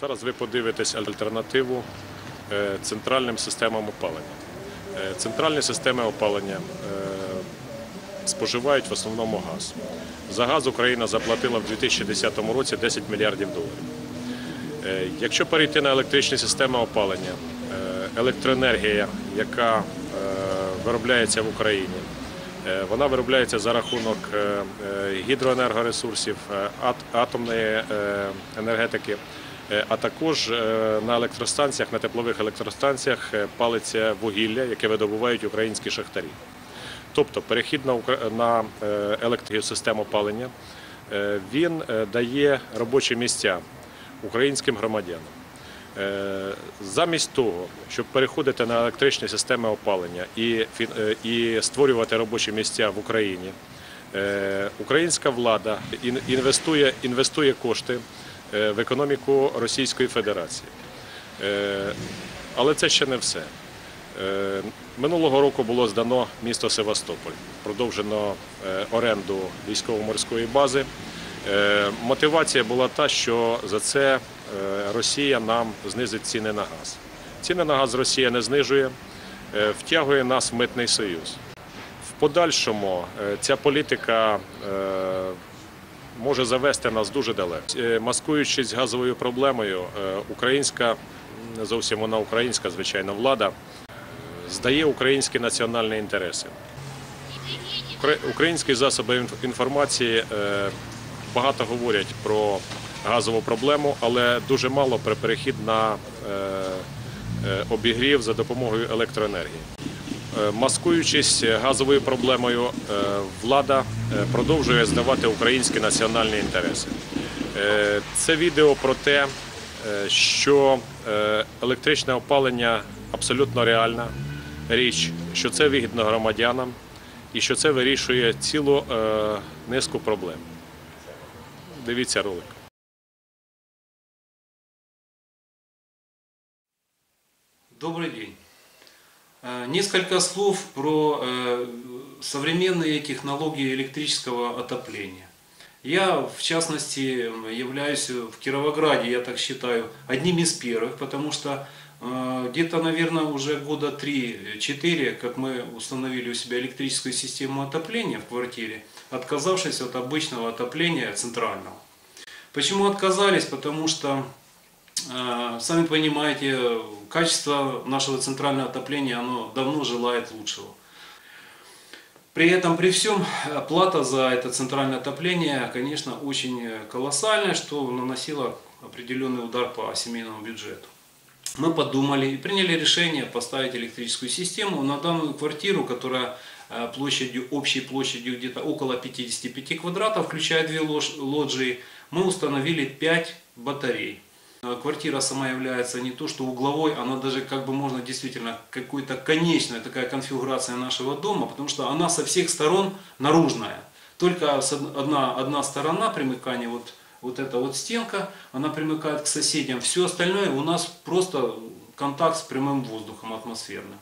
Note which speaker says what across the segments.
Speaker 1: Зараз ви подивитесь альтернативу е, центральним системам опалення. Е, Центральні системи опалення е, споживають в основному газ. За газ Україна заплатила в 2010 році 10 мільярдів доларів. Якщо перейти на електричні системи опалення, електроенергія, яка виробляється в Україні, вона виробляється за рахунок гідроенергоресурсів, атомної енергетики, а також е, на електростанціях, на теплових електростанціях е, палиться вугілля, яке видобувають українські шахтарі. Тобто перехід на е, електросистему опалення е, він е, дає робочі місця українським громадянам. Е, Замість того, щоб переходити на електричні системи опалення і, е, і створювати робочі місця в Україні, е, українська влада інвестує, інвестує кошти е, в економіку Російської Федерації. Е, Але це ще не все. Е, Минулого року було здано місто Севастополь, продовжено е, оренду військово-морської бази. Е, Мотивація була та, що за це е, Росія нам знизить ціни на газ. Ціни на газ Росія не знижує, е, втягує нас в митний союз. В подальшому е, ця політика е, може завести нас дуже далеко. Е, Маскуючись газовою проблемою, е, українська, не зовсім вона українська, звичайно, влада здає українські національні інтереси. Українські засоби інформації е, багато говорять про газову проблему, але дуже мало про перехід на е, е, обігрів за допомогою електроенергії. Е, Маскуючись газовою проблемою, е, влада е, продовжує здавати українські національні інтереси. Е, Це відео про те, е, що е, електричне опалення абсолютно реальна річ, що це вигідно громадянам і що це вирішує цілу е, низку проблем. Дивіться ролик.
Speaker 2: Добрый день. Э, Несколько слов про э, современные технологии электрического отопления. Я, в частности, являюсь в Кировограде, я так считаю, одним из первых, потому что э, где-то, наверное, уже года 3-4, как мы установили у себя электрическую систему отопления в квартире, отказавшись от обычного отопления центрального. Почему отказались? Потому что Сами понимаете, качество нашего центрального отопления, оно давно желает лучшего. При этом, при всем, плата за это центральное отопление, конечно, очень колоссальная, что наносило определенный удар по семейному бюджету. Мы подумали и приняли решение поставить электрическую систему на данную квартиру, которая э, площадью, общей площадью где-то около 55 квадратов, включая две лоджии, мы установили 5 батарей. Э, Квартира сама является не то что угловой, она даже как бы можно действительно какой-то конечная такая конфигурация нашего дома, потому что она со всех сторон наружная. Только одна, одна сторона примыкания, вот, вот эта вот стенка, она примыкает к соседям. Все остальное у нас просто контакт с прямым воздухом атмосферным.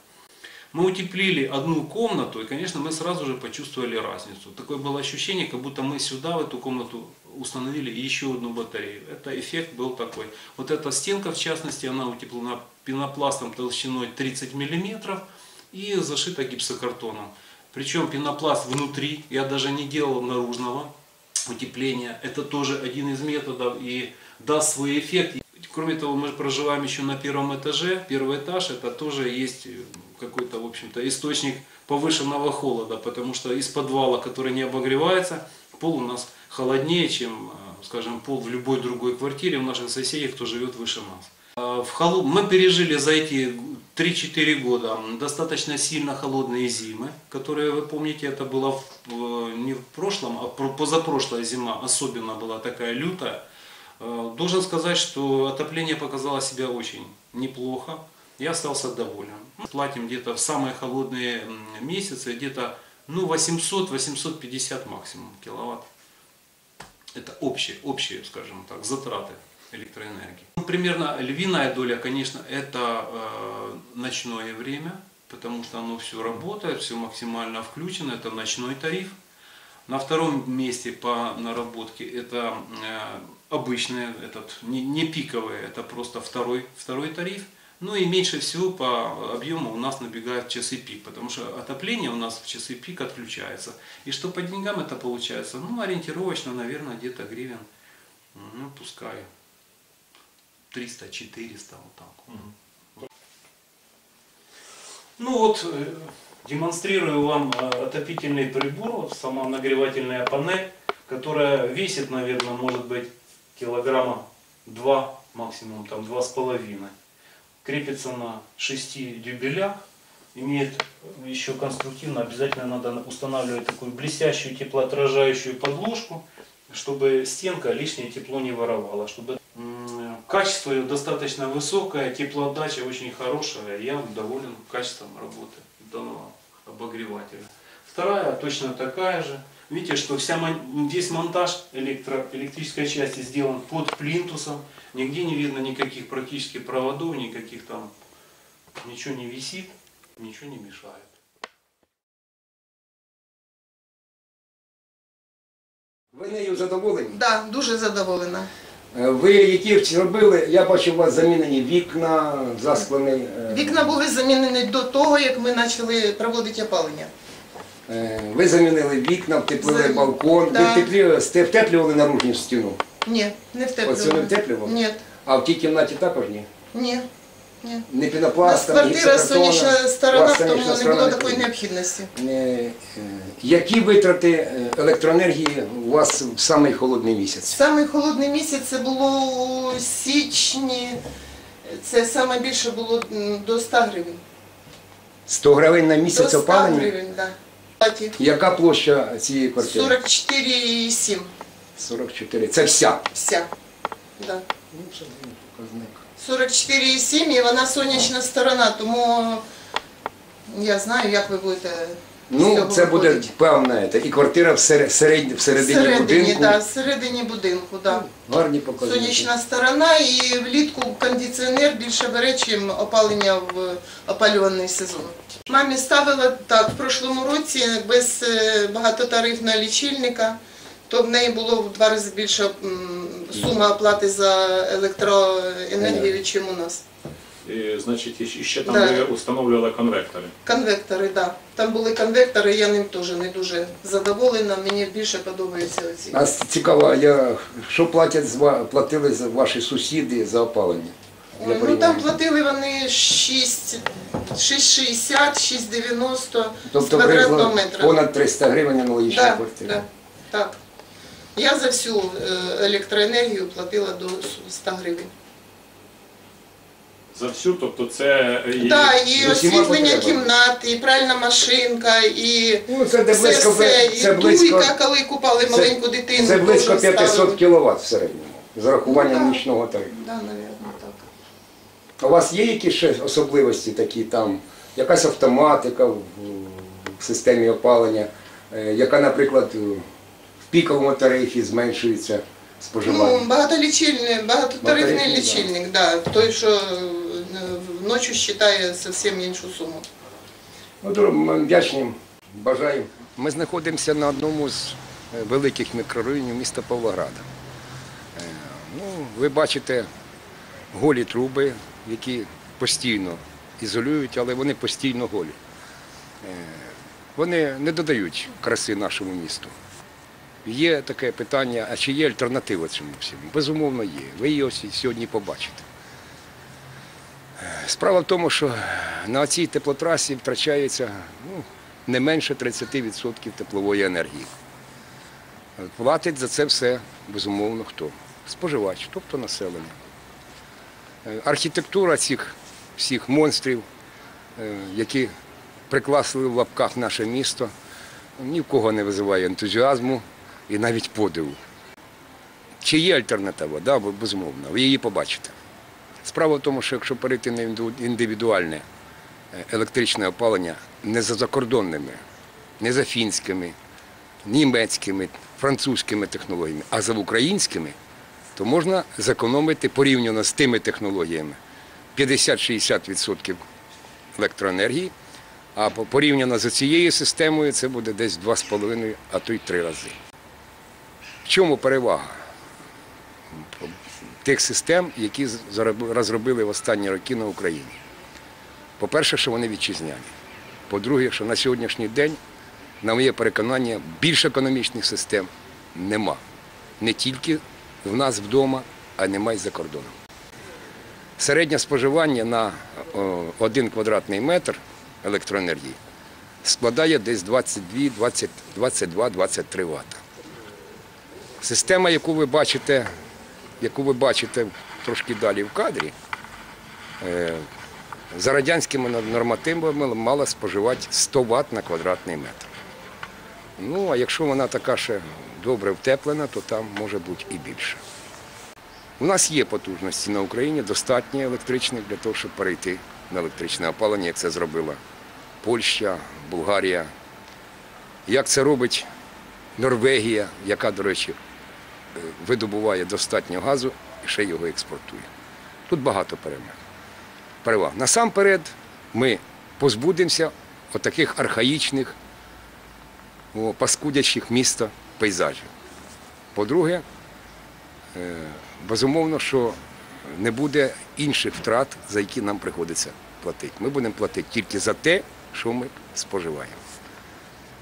Speaker 2: Мы утеплили одну комнату, и, конечно, мы сразу же почувствовали разницу. Такое было ощущение, как будто мы сюда, в эту комнату, установили еще одну батарею. Это эффект был такой. Вот эта стенка, в частности, она утеплена пенопластом толщиной 30 мм и зашита гипсокартоном. Причем пенопласт внутри, я даже не делал наружного утепления. Это тоже один из методов и даст свой эффект. Кроме того, мы проживаем еще на первом этаже. Первый этаж это тоже есть какой-то, в общем-то, источник повышенного холода, потому что из подвала, который не обогревается, пол у нас холоднее, чем, э, скажем, пол в любой другой квартире у наших соседей, кто живет выше нас. А В холод... Мы пережили за эти 3-4 года достаточно сильно холодные зимы, которые, вы помните, это было в- в- не в прошлом, а про- позапрошлая зима особенно была такая лютая. Э, Должен сказать, что отопление показало себя очень неплохо. Я остался доволен. Платим где-то в самые холодные месяцы где-то ну, 800-850 максимум киловатт. Это общие, общие, скажем так, затраты электроэнергии. Ну, примерно львиная доля, конечно, это э, ночное время, потому что оно все работает, все максимально включено, это ночной тариф. На втором месте по наработке это э, обычные, этот, не, не пиковые, это просто второй, второй тариф. Ну и меньше всего по объему у нас набегают часы пик, потому что отопление у нас в часы пик отключается. И что по деньгам это получается? Ну, ориентировочно, наверное, где-то гривен, ну, пускай 300-400, вот так. Ну вот, э, демонстрирую вам э, отопительный прибор, вот сама нагревательная панель, которая весит, наверное, может быть килограмма 2, максимум там два с половиной. Крепится на 6 дюбелях, имеет еще конструктивно, обязательно надо устанавливать такую блестящую теплоотражающую подложку, чтобы стенка лишнее тепло не воровала, чтобы качество ее достаточно высокое, теплоотдача очень хорошая, я доволен качеством работы данного обогревателя. Вторая точно такая же. Видите, что вся весь монтаж электро, электрической части сделан под плинтусом. Нигде не видно никаких практически проводов, никаких там, ничего не висит, ничего не мешает.
Speaker 3: Ви нею задоволені?
Speaker 4: Да, дуже задоволена.
Speaker 3: Е, Ви які робили, я бачу, у вас замінені вікна, заскланий. е,
Speaker 4: Вікна були замінені до того, як ми почали проводити опалення.
Speaker 3: Е, Ви замінили вікна, втеплили балкон,
Speaker 4: Да.
Speaker 3: ви втеплі- сте- втеплювали наружню стіну.
Speaker 4: Ні, не втеплювали.
Speaker 3: Оце не втеплювали?
Speaker 4: Ні,
Speaker 3: А в тій кімнаті також ні.
Speaker 4: ні, ні.
Speaker 3: Не
Speaker 4: У нас квартира
Speaker 3: гіпсокартона.
Speaker 4: сонячна
Speaker 3: У
Speaker 4: сторона,
Speaker 3: вас
Speaker 4: тому
Speaker 3: сонячна
Speaker 4: не
Speaker 3: сторона
Speaker 4: було такої необхідності.
Speaker 3: Е, е, Які витрати е, електроенергії у вас в самий холодний місяць?
Speaker 4: Самий холодний місяць це було у січні. Це саме більше було м, до 100 гривень.
Speaker 3: 100 гривень на
Speaker 4: До
Speaker 3: місяць
Speaker 4: 100
Speaker 3: опалення?
Speaker 4: гривень, так.
Speaker 3: Яка площа цієї квартири?
Speaker 4: 44,7
Speaker 3: 44. Це вся.
Speaker 4: вся. Да.
Speaker 3: Ну, це показник.
Speaker 4: 44,7 і вона сонячна сторона, тому я знаю, як ви будете.
Speaker 3: Ну, це буде
Speaker 4: виходити.
Speaker 3: певне. це, І квартира всередині, всередині, всередині
Speaker 4: Всередині,
Speaker 3: будинку.
Speaker 4: да, всередині будинку, да.
Speaker 3: Гарні показники.
Speaker 4: Сонячна сторона і влітку кондиціонер більше бере, чим опалення в опалювальний сезон. Мамі ставила так в прошлому році без е, багатотарифного лічильника, то в неї було в два рази більша м, сума оплати за електроенергію, ніж у нас.
Speaker 1: І, значить, і ще там
Speaker 4: Да.
Speaker 1: ви встановлювали конвектори.
Speaker 4: Конвектори, так. Да. Там були конвектори, я ним теж не дуже задоволена. Мені більше подобаються оці.
Speaker 3: Нас цікаво, я, що платять з ва- платили за ваші сусіди за опалення? Для
Speaker 4: Ой, ну
Speaker 3: порівняння.
Speaker 4: там платили вони 6, 6,60, 6,90 з
Speaker 3: тобто
Speaker 4: квадратного
Speaker 3: приблизно
Speaker 4: метра.
Speaker 3: понад 300 гривень аналогічна
Speaker 4: да,
Speaker 3: квартира.
Speaker 4: да, так. Я за всю е, електроенергію платила до 100 гривень.
Speaker 1: За всю, тобто це е, і-
Speaker 4: Так, і освітлення кімнати, і пральна машинка, і
Speaker 3: Ну, це де
Speaker 4: все,
Speaker 3: близько,
Speaker 4: все.
Speaker 3: це
Speaker 4: І
Speaker 3: близько,
Speaker 4: дуйка, коли купали
Speaker 3: це-
Speaker 4: маленьку дитину.
Speaker 3: це близько
Speaker 4: теж
Speaker 3: 500
Speaker 4: ставили.
Speaker 3: кВт в середньому, з урахуванням
Speaker 4: Ну, да.
Speaker 3: нічного тарифу.
Speaker 4: Да, так.
Speaker 3: У вас є якісь ще особливості такі там, якась автоматика в, в системі опалення, е, яка, наприклад, в піковому тарифі зменшується споживання?
Speaker 4: Ну, багатолічильний, багатотарифний
Speaker 3: Багатолічильний,
Speaker 4: лічильник, да. той, що е, вночі вважає зовсім іншу суму.
Speaker 3: Ну, ми вдячні, бажаю. Ми знаходимося на одному з е, великих мікрорайонів міста Павлограда. Е, Ну, ви бачите голі труби, які постійно ізолюють, але вони постійно голі. Е, Вони не додають краси нашому місту. Є таке питання, а чи є альтернатива цьому всьому? Безумовно, є. Ви її ось сьогодні побачите. Справа в тому, що на цій теплотрасі втрачається ну, не менше 30% теплової енергії. Платить за це все, безумовно, хто? Споживач, тобто населення. Е, Архітектура цих всіх монстрів, е, які прикласили в лапках наше місто, ні в кого не визиває ентузіазму і навіть подиву. Чи є альтернатива? Да, безумовно, ви її побачите. Справа в тому, що якщо перейти на індивідуальне е, електричне опалення не за закордонними, не за фінськими, німецькими, французькими технологіями, а за українськими, то можна зекономити порівняно з тими технологіями 50-60% електроенергії А порівняно з цією системою це буде десь 2,5, а то й 3 рази. В чому перевага тих систем, які розробили в останні роки на Україні? По-перше, що вони вітчизняні. По-друге, що на сьогоднішній день, на моє переконання, більш економічних систем нема. Не тільки в нас вдома, а нема й за кордоном. Середнє споживання на один квадратний метр електроенергії складає десь 22, 20, 22, 23 Вт. Система, яку ви бачите, яку ви бачите трошки далі в кадрі, е, за радянськими нормативами мала споживати 100 Вт на квадратний метр. Ну, а якщо вона така ще добре втеплена, то там може бути і більше. У нас є потужності на Україні, достатньо електричних для того, щоб перейти на електричне опалення, як це зробила Польща, Болгарія. Як це робить Норвегія, яка, до речі, видобуває достатньо газу і ще його експортує. Тут багато перемог. Переваг. Насамперед ми позбудемося отаких архаїчних, о, паскудячих міста пейзажів. По-друге, е, безумовно, що не буде інших втрат, за які нам приходиться платити. Ми будемо платити тільки за те, що ми споживаємо.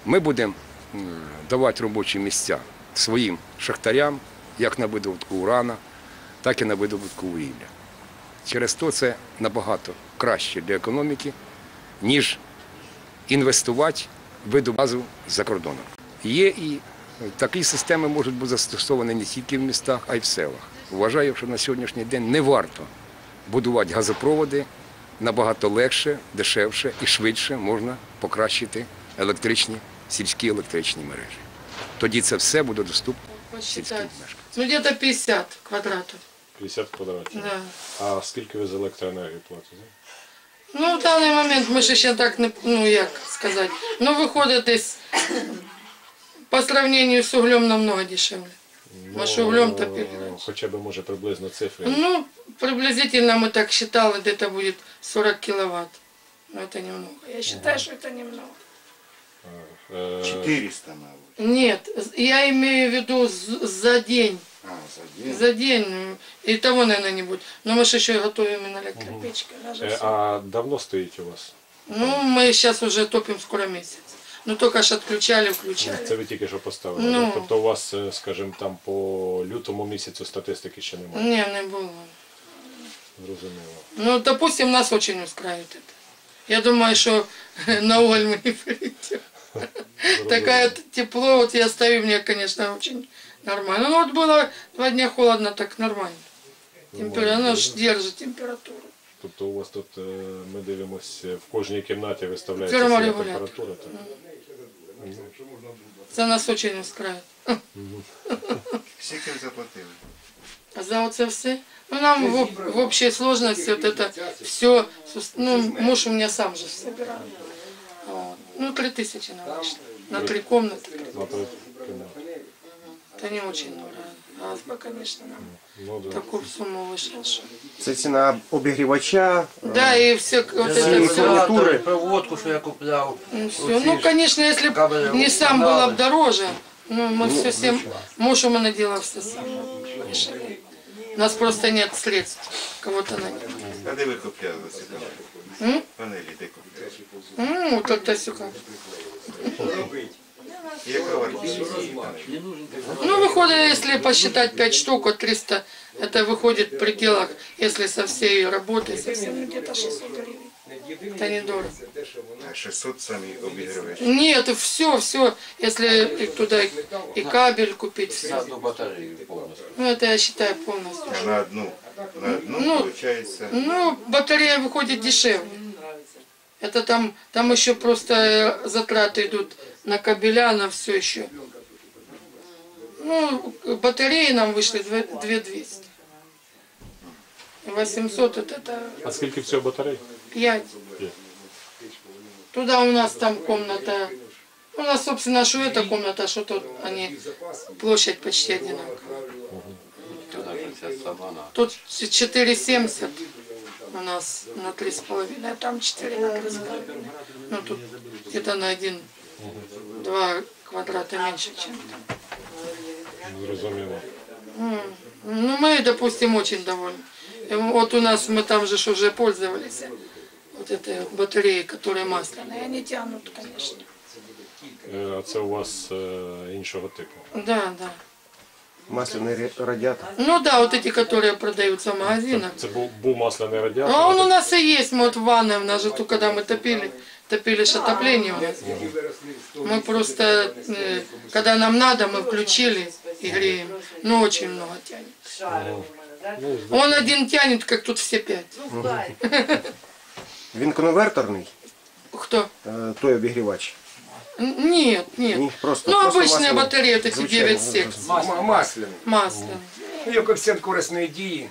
Speaker 3: Ми будемо давати робочі місця своїм шахтарям, як на видобутку урана, так і на видобутку вугілля. Через то це набагато краще для економіки, ніж інвестувати в видобуток газу за кордоном. Є і такі системи можуть бути застосовані не тільки в містах, а й в селах. Вважаю, що на сьогоднішній день не варто будувати газопроводи набагато легше, дешевше і швидше можна покращити електричні, сільські електричні мережі. Тоді це все буде доступно сільським
Speaker 5: Посчитать.
Speaker 3: мешканцям.
Speaker 5: Ну, где-то 50 квадратов.
Speaker 1: 50 квадратів.
Speaker 5: Да.
Speaker 1: А скільки ви за електроенергію платите?
Speaker 5: Ну, в даний момент ми ж ще так не, ну як сказати, ну виходить десь по сравнению з углем намного дешевле. Ми ж углем топили
Speaker 1: Ну,
Speaker 5: раньше.
Speaker 1: Хоча б може приблизно цифри.
Speaker 5: Ну, приблизительно мы так считали, где-то будет 40 киловатт. Но это немного. Я считаю, что это немного.
Speaker 1: Е,
Speaker 6: 400, мабуть.
Speaker 5: Нет, я имею в виду з- за день.
Speaker 6: А, за день.
Speaker 5: За день. ну, И того, наверное, не будет. Но мы же еще и готовим и на электропечке. даже
Speaker 1: е,
Speaker 5: всё.
Speaker 1: А давно стоїть у вас?
Speaker 5: Ну, мы сейчас уже топим скоро месяц. Ну, только ж отключали, включали.
Speaker 1: Це ви тільки що поставили.
Speaker 5: Ну.
Speaker 1: да? Тобто у вас, е, скажімо, там по лютому місяцю статистики ще немає.
Speaker 5: Не, не было.
Speaker 1: Зрозуміло.
Speaker 5: Ну, допустим, нас очень устраивает это. Я думаю, что на уголь мы не придем. Такое т- тепло, вот я стою, мне, конечно, очень нормально. Ну, вот было два дня холодно, так нормально. Температура, оно ж держит температуру.
Speaker 1: Тобто у вас тут, е, ми дивимося, в кожній кімнаті виставляється своя
Speaker 5: Терморегулятор.
Speaker 1: температура. Так?
Speaker 5: Это нас очень устраивает.
Speaker 6: Скільки ви заплатили?
Speaker 5: А за оце все? Ну, нам в, об- в общей сложности вот это все, ну, муж у меня сам же собирал. Вот. Ну, три тысячи нам вышло. На три комнаты.
Speaker 1: На той кімнаті.
Speaker 5: Это не очень много. Газ бы, конечно, нам
Speaker 1: Ну, да.
Speaker 5: такую сумму вышел. Что...
Speaker 7: Це ціна обігрівача,
Speaker 5: Да, и все, вот это
Speaker 7: Всі
Speaker 5: все.
Speaker 7: фурнітури.
Speaker 8: Проводку, що я купляв.
Speaker 5: Ну, всё. ну, конечно, если б
Speaker 8: Кабели
Speaker 5: не сам было
Speaker 8: канали.
Speaker 5: бы дороже, ну, мы все всем, муж у меня делал все сам. решили. У нас просто нет средств, кого-то найти.
Speaker 6: А де ви купляли ці
Speaker 5: М?
Speaker 6: панелі? Де купляли?
Speaker 5: Ну, вот это все как.
Speaker 6: Яка вартість цієї панелі?
Speaker 5: Ну, выходит, если посчитать 5 штук, от 300, это выходит в пределах, если со всей работой, со всем, ну, где-то 600 гривен. Это недорого.
Speaker 6: А 600 самі обігрівачі.
Speaker 5: Нет, все, все, если и туда и, и кабель купить,
Speaker 8: На
Speaker 5: все.
Speaker 8: одну батарею повністю.
Speaker 5: Ну, это я считаю полностью.
Speaker 6: А на одну, на одну,
Speaker 5: Ну,
Speaker 6: виходить,
Speaker 5: Ну, батарея выходит дешевле. Это там, там еще просто э, затраты идут на кабеля, на все еще. Ну, батареи нам вышли 2200. 800 это, это
Speaker 1: А скільки всього батарей?
Speaker 5: 5.
Speaker 1: Пять.
Speaker 5: Туда у нас там комната. У нас, собственно, что эта комната, что тут они, площадь почти одинаковая. Тут 4,70 у нас на 3,5, а там 4 на 3,5. Ну, тут где-то на один-два квадрата меньше, чем там.
Speaker 1: Зрозуміло.
Speaker 5: Ну, мы, допустим, очень довольны. И Вот у нас, мы там же уже пользовались. Вот этой батареи, которые масляные, они тянут, конечно.
Speaker 1: Е, А це у вас е, іншого типу.
Speaker 5: Да, да.
Speaker 7: Масляний ре- радіатор.
Speaker 5: Ну да, вот эти, которые продаются в магазинах.
Speaker 1: Це був, був масляний радіатор.
Speaker 5: А он у нас и есть, мы вот в ванной, у нас же тут, когда мы топили, топили ж отопление у нас. Мы просто, э, когда нам надо, мы включили и греем. Ну, очень много тянет. Он один тянет, как тут все пять.
Speaker 7: Він конверторний,
Speaker 5: Кто?
Speaker 7: е, той обігрівач.
Speaker 5: Н- Нет, нет.
Speaker 7: Ні, просто,
Speaker 5: Ну,
Speaker 7: просто
Speaker 5: обычные
Speaker 7: масляний.
Speaker 5: батареи, вот эти
Speaker 7: Звичайно,
Speaker 5: 9 секций.
Speaker 3: Ма- Масляний.
Speaker 5: Масляные.
Speaker 3: Ну, його коефіцієнт корисної дії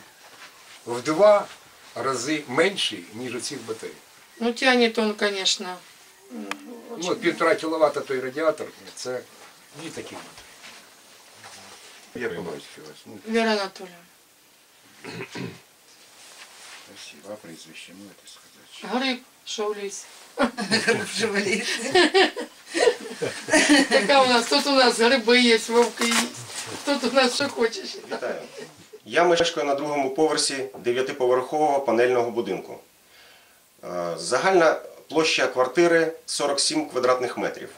Speaker 3: в два рази менший, ніж у цих батарей.
Speaker 5: Ну, тянет он, конечно.
Speaker 3: Ну, от півтора кіловата той радіатор, це дві такі.
Speaker 6: Я побачив вас. Ну,
Speaker 5: Вера Анатольевна.
Speaker 6: спасибо. А прізвище можете сказати?
Speaker 5: Гриб, що в лісі. Така у нас, тут у нас гриби є, вовки є. Тут у нас що хочеш.
Speaker 9: Вітаю. Я мешкаю на другому поверсі дев'ятиповерхового панельного будинку. Е, Загальна площа квартири 47 квадратних метрів.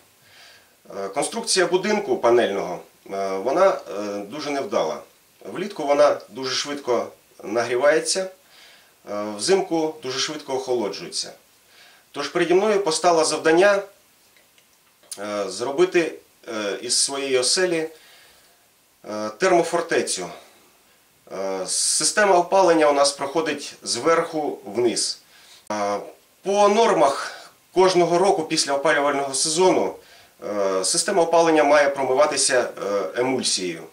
Speaker 9: Е, Конструкція будинку панельного е, вона дуже невдала. Влітку вона дуже швидко нагрівається, взимку дуже швидко охолоджується. Тож переді мною постало завдання зробити е, із своєї оселі е, термофортецю. Е, Система опалення у нас проходить зверху вниз. Е, По нормах кожного року після опалювального сезону е, система опалення має промиватися е, емульсією.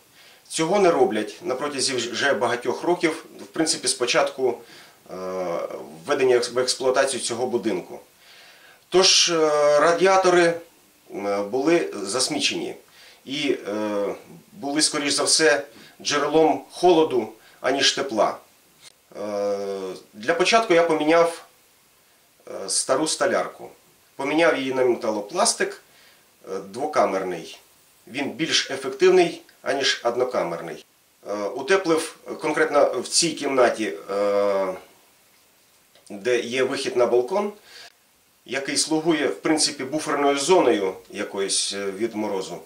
Speaker 9: Цього не роблять на протязі вже багатьох років, в принципі, з початку е, введення в експлуатацію цього будинку. Тож е, радіатори е, були засмічені і е, були, скоріш за все, джерелом холоду, аніж тепла. Е, Для початку я поміняв е, стару столярку. Поміняв її на металопластик е, двокамерний. Він більш ефективний, аніж однокамерний. Е, Утеплив е, конкретно в цій кімнаті, е, де є вихід на балкон, який слугує в принципі буферною зоною якоюсь е, від морозу.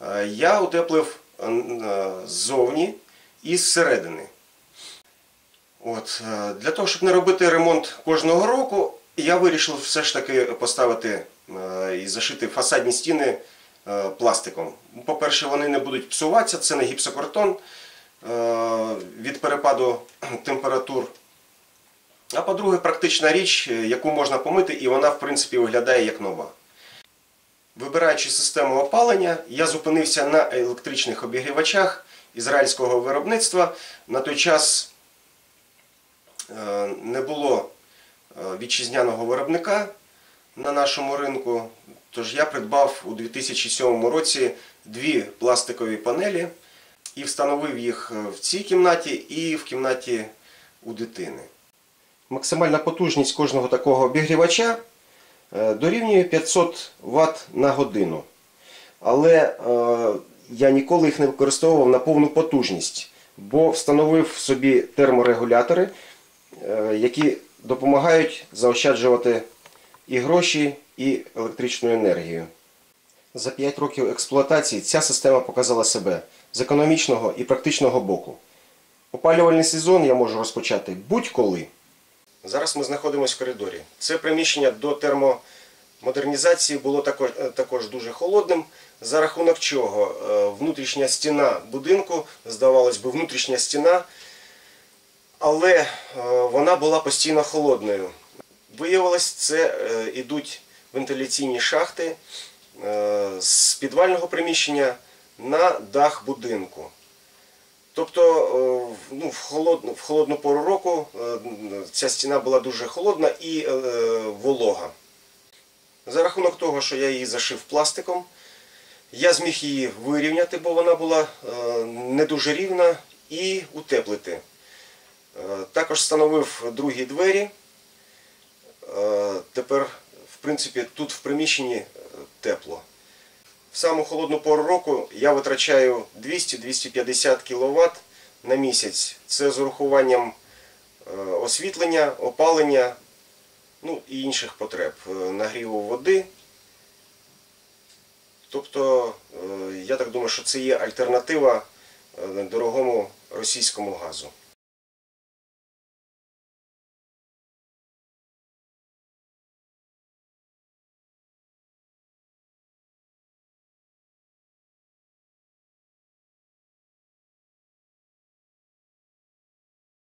Speaker 9: Е, Я утеплив е, ззовні і зсередини. От, для того, щоб не робити ремонт кожного року, я вирішив все ж таки поставити і зашити фасадні стіни пластиком. По-перше, вони не будуть псуватися, це не гіпсокартон від перепаду температур. А по-друге, практична річ, е, яку можна помити, і вона, в принципі, виглядає як нова. Вибираючи систему опалення, я зупинився на електричних обігрівачах ізраїльського виробництва. На той час е, не було е, вітчизняного виробника на нашому ринку. Тож я придбав у 2007 році дві пластикові панелі і встановив їх в цій кімнаті і в кімнаті у дитини. Максимальна потужність кожного такого обігрівача е, дорівнює 500 Вт на годину. Але е, я ніколи їх не використовував на повну потужність, бо встановив собі терморегулятори, е, які допомагають заощаджувати і гроші, і електричну енергію. За 5 років експлуатації ця система показала себе з економічного і практичного боку. Опалювальний сезон я можу розпочати будь-коли. Зараз ми знаходимося в коридорі. Це приміщення до термомодернізації було також, е, також дуже холодним, за рахунок чого е, внутрішня стіна будинку, здавалось би, внутрішня стіна, але е, вона була постійно холодною. Виявилось, це ідуть вентиляційні шахти з підвального приміщення на дах будинку. Тобто е, ну, в, холодну, в холодну пору року е, ця стіна була дуже холодна і е, волога. За рахунок того, що я її зашив пластиком, я зміг її вирівняти, бо вона була не дуже рівна, і утеплити. Також встановив другі двері. Тепер, в принципі, тут в приміщенні тепло. В саму холодну пору року я витрачаю 200-250 кВт на місяць. Це з урахуванням е, освітлення, опалення, ну і інших потреб, е, нагріву води. Тобто, е, я так думаю, що це є альтернатива дорогому російському газу.